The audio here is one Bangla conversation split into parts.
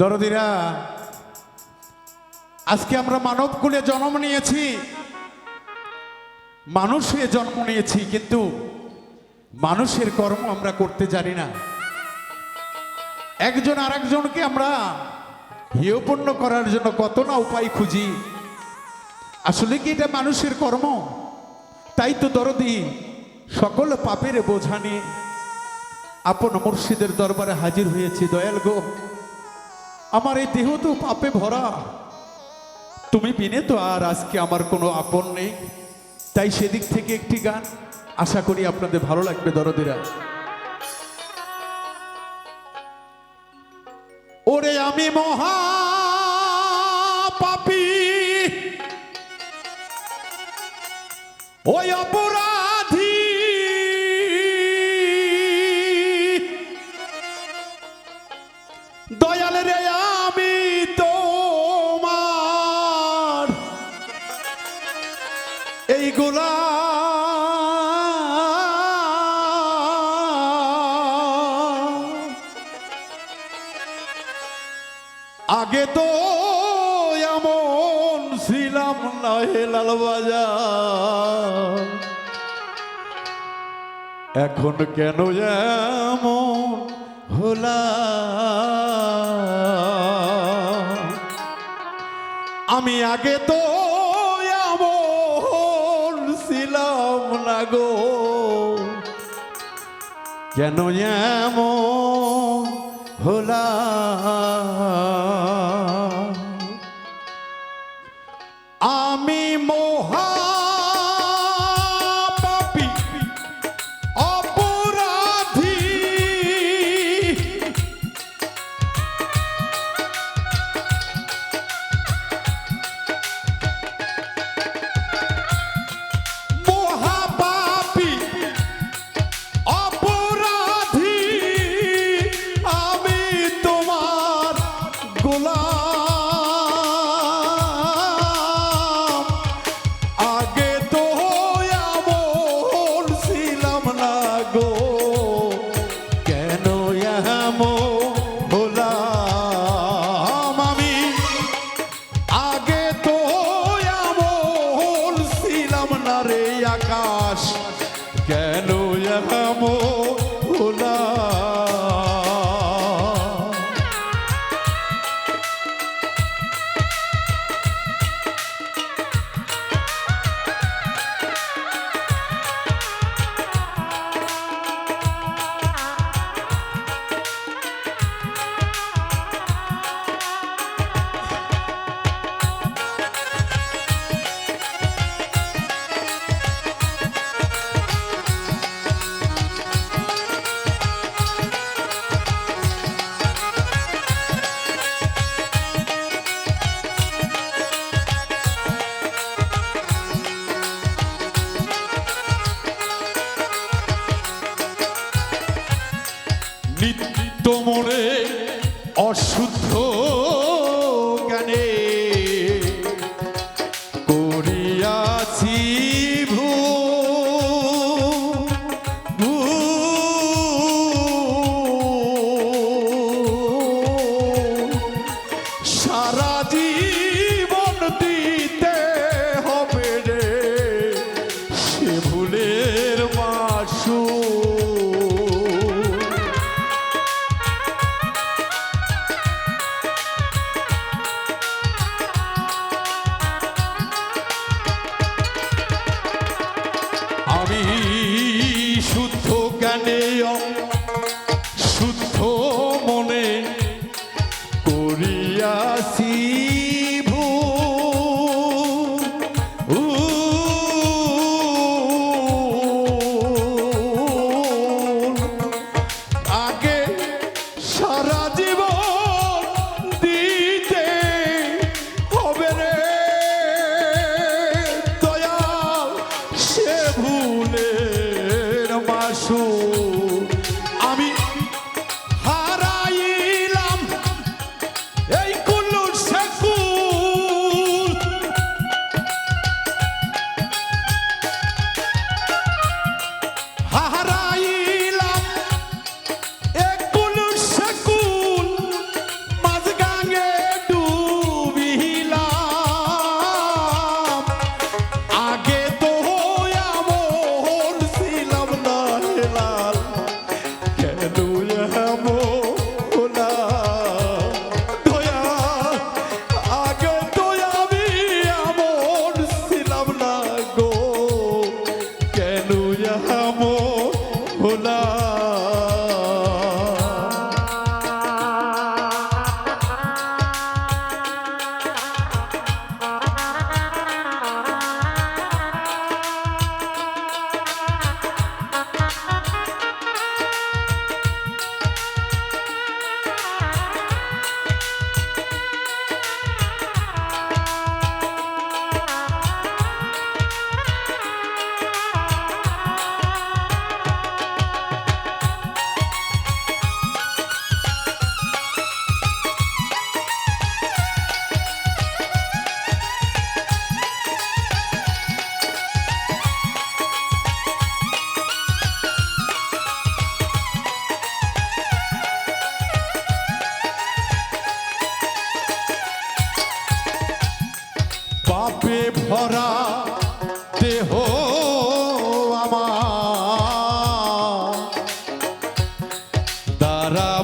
দরদিরা, আজকে আমরা মানব কুলে জন্ম নিয়েছি। মানুষ হয়ে জন্ম নিয়েছি, কিন্তু মানুষের কর্ম আমরা করতে জানি না। একজন আরেকজনকে আমরা হেয়পূর্ণ করার জন্য কত না উপায় খুঁজি। আসলে কি এটা মানুষের কর্ম? তাই তো দরদি সকল পাপের বোঝা নিয়ে আপন মুর্শিদের দরবারে হাজির হয়েছি, দয়াল গো। আমার এই দেহ তো পাপে ভরা। তুমি বিনে তো আর আজকে আমার কোনো আপন নেই। তাই সেদিক থেকে একটি গান আশা করি আপনাদের ভালো লাগবে, দরদিরা। ওরে আমি মহা পাপি ওই অপরাধী আগে তো এমন ছিলাম না হে লাল বাজার এখন কেন এমন হোলা? আমি আগে তো এমন ছিলাম না গো। কেন এমন হলাম গো пора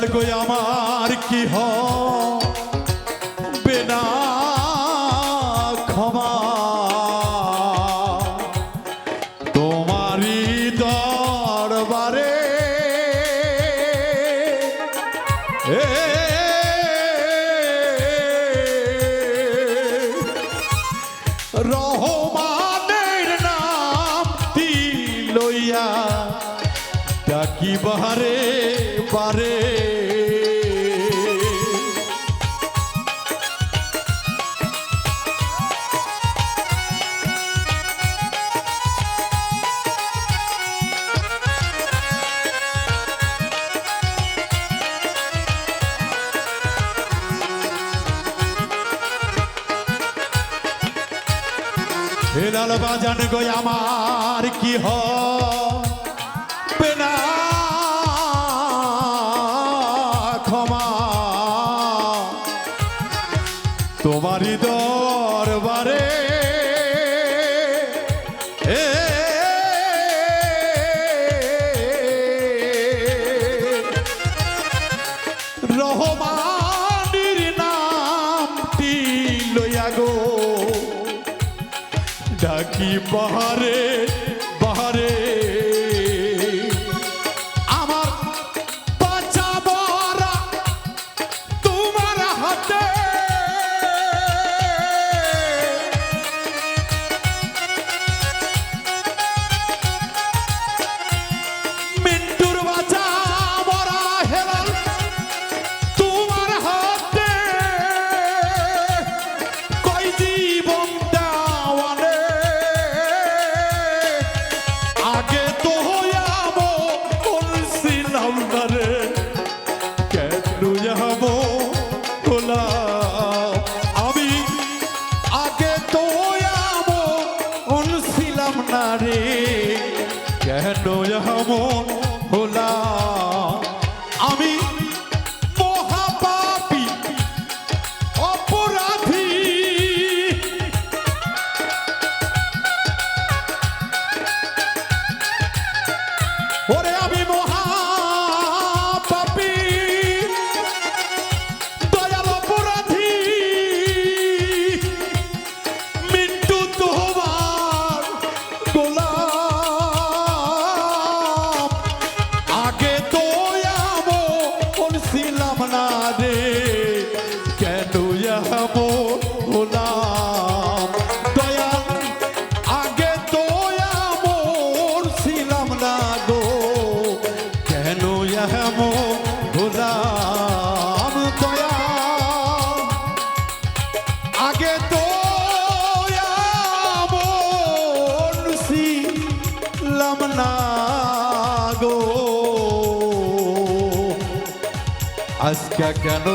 দয়াল গো আমার কি হবে না ক্ষমা। তোমারই রহমানের নাম লইয়া ডাকি বহারে দয়াল বাজান গো আমার কি হবে না? ক্ষমা। তোমারই দয়াল Bahamas. কেন